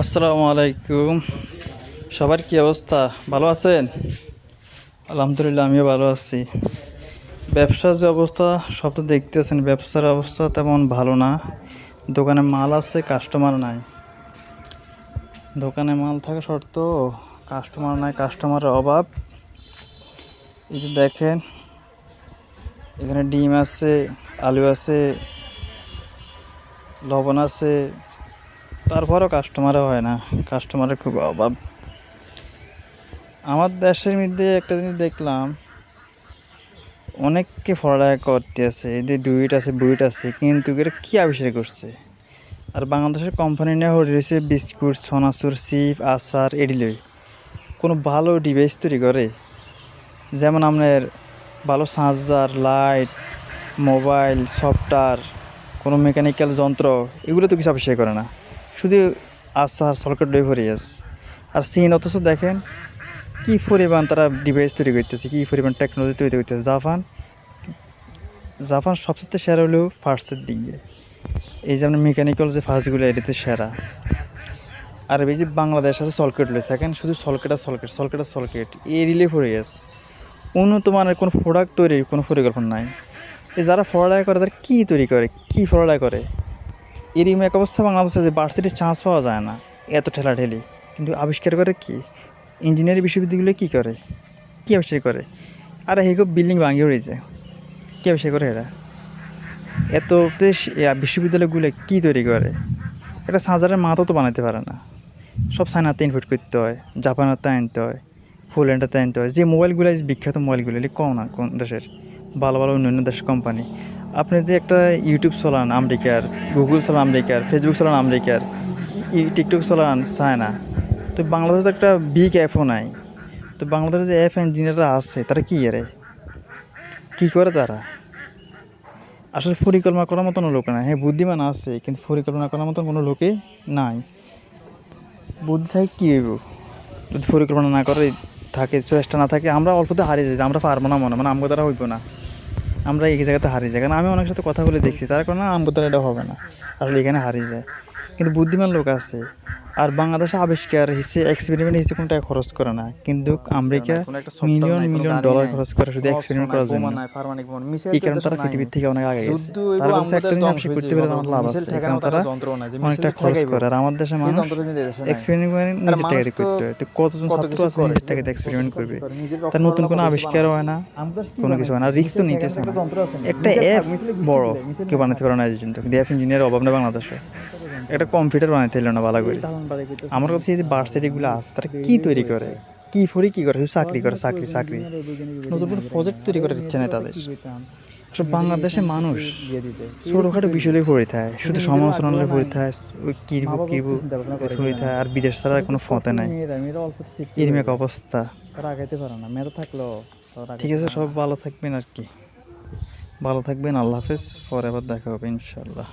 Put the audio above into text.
আসসালামু আলাইকুম। সবার কি অবস্থা? ভালো আছেন? আলহামদুলিল্লাহ, আমিও ভালো আছি। ব্যবসার যে অবস্থা, সব তো দেখতেছেন, ব্যবসার অবস্থা তেমন ভালো না। দোকানে মাল আছে কাস্টমার নাই। দোকানে মাল থাকা সত্ত্বেও কাস্টমার নাই কাস্টমারের অভাব। এই যে দেখেন, এখানে ডিম আছে, আলু আছে, লবণ আছে তারপরেও কাস্টমারও হয় না। কাস্টমারের খুব অভাব। আমার দেশের মধ্যে একটা জিনিস দেখলাম, অনেককে পড়ালেখা করতে আছে এদের ডুইট আছে বুইট আছে, কিন্তু এরা কী আবিষ্কার করছে? আর বাংলাদেশের কোম্পানি নিয়ে রয়েছে বিস্কুট, সোনাচুর চিপ আচার এডিলই কোনো ভালো ডিভাইস তৈরি করে? যেমন আপনার ভালো চার্জার লাইট মোবাইল সফটওয়্যার কোনো মেকানিক্যাল যন্ত্র, এগুলো তো কিছু আবিষ্কার করে না। শুধু আচার সরকার ডয়ে ভরে আছে আর চীন অথচ দেখেন কী পরিমাণ তারা ডিভাইস তৈরি করতেছে, কী পরিমাণ টেকনোলজি তৈরি করতেছে। জাপান জাপান সবচেয়ে সেরা হলেও ফার্স্টের দিকে। এই যেমন মেকানিক্যাল যে ফার্স্টগুলো এটাতে সেরা। আর এই যে বাংলাদেশ আছে সলকেট লয়ে থাকেন শুধু সলকেট আর সলকেট সলকেট আর সলকেট এই রিলে পড়ে গেছে। উন্নত মানের কোনো প্রোডাক্ট তৈরির কোনো পরিকল্পনা নাই। এই যারা পড়ালেখা করে, তারা কী তৈরি করে, কী পড়ালেখা করে? এরকম এক অবস্থা বাংলাদেশে যে ভার্সিটির চান্স পাওয়া যায় না। এত ঠেলাঠেলি। কিন্তু আবিষ্কার করে কি? ইঞ্জিনিয়ারিং বিশ্ববিদ্যালয়গুলো কী করে? কী আবিষ্কার করে? আরে হেগো বিল্ডিং ভাঙিয়ে উড়েছে। কী আবিষ্কার করে এরা? এত দেশ বিশ্ববিদ্যালয়গুলো কী তৈরি করে? এটা সাজারের মাথাও তো বানাতে পারে না। সব চায়নাতে ইনভেট করতে হয় জাপানেরতে আনতে হয় পোল্যান্ডেতে আনতে হয়। যে মোবাইলগুলো বিখ্যাত মোবাইলগুলো কম না কোন দেশের। ভালো ভালো অন্যান্য দেশের কোম্পানি আপনি যে একটা ইউটিউব চলান আমেরিকার গুগল চালান আমেরিকার ফেসবুক চলান আমেরিকার টিকটক চালান চায়না তো বাংলাদেশে একটা বিগ অ্যাপও নাই। তো বাংলাদেশে যে অ্যাপ ইঞ্জিনিয়াররা আছে, তারা কী এরে কী করে তারা? আসলে পরিকল্পনা করার মতন লোক নাই। হ্যাঁ বুদ্ধিমান আছে, কিন্তু পরিকল্পনা করার মতন কোনো লোকে নাই। বুদ্ধি থাকে কী হইব? যদি পরিকল্পনা না করে, থাকে, চেষ্টা না থাকে, আমরা অল্পতে হারিয়ে যাই, আমরা পারব না মনে মানে আমগো দ্বারা হইব না। আমরা এই জায়গাতে হারিয়ে যাই কারণ আমি অনেক সাথে কথা বলে দেখছি, তার কারণে আমগোদার এটা হবে না। আসলে এখানে হারিয়ে যায়। কিন্তু বুদ্ধিমান লোক আছে। আর বাংলাদেশে আবিষ্কার হিসেবে এক্সপেরিমেন্ট হিসেবে কোনো টাকা খরচ করে না। কিন্তু আমেরিকা মিলিয়ন মিলিয়ন ডলার খরচ করে শুধু এক্সপেরিমেন্ট করার জন্য। এই কারণে তারা পৃথিবীর থেকে অনেক আগে গেছে। তার কাছে একটা জিনিস আবিষ্কার করতে পেরে আমার লাভ আছে। কারণ তারা অনেকটা খরচ করে। আর আমার দেশের মানুষ এক্সপেরিমেন্ট নিজের টাকা দিয়ে করতে হয় তো কতজন ছাত্র আছে নিজের টাকা দিয়ে এক্সপেরিমেন্ট করবে? তার নতুন কোনো আবিষ্কার হয় না। কোনো কিছু হয় না। রিস্ক তো নিতেছে না একটা অ্যাপ বড়। কেউ বানাতে পারে না কিন্তু অ্যাপ ইঞ্জিনিয়ার অভাব নেই বাংলাদেশে। একটা কম্পিউটার বানাইতে হলো না ভালো করে আমার কাছে যে ভার্সিটিগুলো আছে তারা কি তৈরি করে? কি ফরি কি করে? চাকরি করে চাকরি চাকরি। নতুন কোনো প্রজেক্ট তৈরি করার ইচ্ছে নেই তাদের। আসলে বাংলাদেশের মানুষ ছোটোখাটো বিষয় পড়ে থাকে। শুধু সমালোচনা নিয়ে পড়ে থাকে ওই কিরবু কিরবু পড়ে থাকে। আর বিদেশ ছাড়া কোনো ফতে নাই। এরকম এক অবস্থা। আগাইতে পারে না। মেধা থাকলেও ঠিক আছে সব ভালো থাকবেন আর কি। ভালো থাকবেন আল্লাহ হাফেজ। পরে আবার দেখা হবে ইনশাল্লাহ